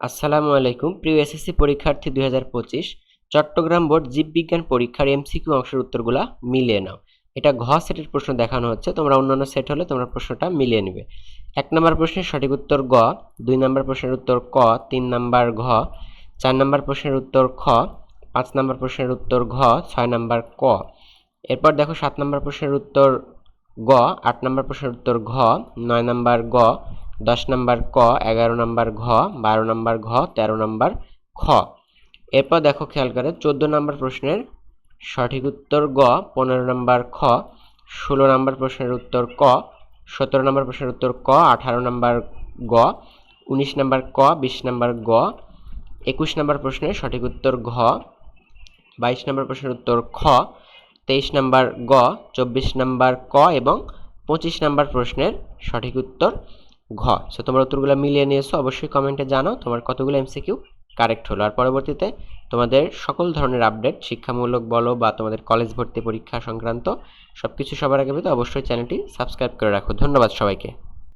আসসালামু আলাইকুম। প্রিয় এসএসসি পরীক্ষার্থী দুই হাজার পঁচিশ, চট্টগ্রাম বোর্ড জীববিজ্ঞান পরীক্ষার এমসিকিউ অংশের উত্তরগুলা মিলিয়ে নাও। এটা ঘ সেটের প্রশ্ন দেখানো হচ্ছে, তোমরা অন্যান্য সেট হলে তোমরা প্রশ্নটা মিলিয়ে নেবে। এক নম্বর প্রশ্নের সঠিক উত্তর গ, দুই নম্বর প্রশ্নের উত্তর ক, তিন নম্বর ঘ, চার নম্বর প্রশ্নের উত্তর খ, পাঁচ নম্বর প্রশ্নের উত্তর ঘ, ছয় নম্বর ক। এরপর দেখো সাত নম্বর প্রশ্নের উত্তর গ, আট নম্বর প্রশ্নের উত্তর ঘ, নয় নম্বর গ দশ নম্বর ক, এগারো নম্বর ঘ, বারো নম্বর ঘ, তেরো নম্বর খ। এরপর দেখো খেয়াল করে, চোদ্দ নম্বর প্রশ্নের সঠিক উত্তর গ, পনেরো নম্বর খ, ষোলো নম্বর প্রশ্নের উত্তর ক, সতেরো নম্বর প্রশ্নের উত্তর ক, আঠারো নম্বর গ, উনিশ নম্বর ক, বিশ নম্বর গ, একুশ নম্বর প্রশ্নের সঠিক উত্তর ঘ, বাইশ নম্বর প্রশ্নের উত্তর খ, তেইশ নম্বর গ, চব্বিশ নম্বর ক এবং পঁচিশ নম্বর প্রশ্নের সঠিক উত্তর ঘ সো তোমরা উত্তরগুলো মিলিয়ে নিয়েছো, অবশ্যই কমেন্টে জানাও তোমার কতগুলো এমসিকিউ কারেক্ট হলো। আর পরবর্তীতে তোমাদের সকল ধরনের আপডেট শিক্ষামূলক বলো বা তোমাদের কলেজ ভর্তি পরীক্ষা সংক্রান্ত সব কিছু সবার আগে পেতে অবশ্যই চ্যানেলটি সাবস্ক্রাইব করে রাখো। ধন্যবাদ সবাইকে।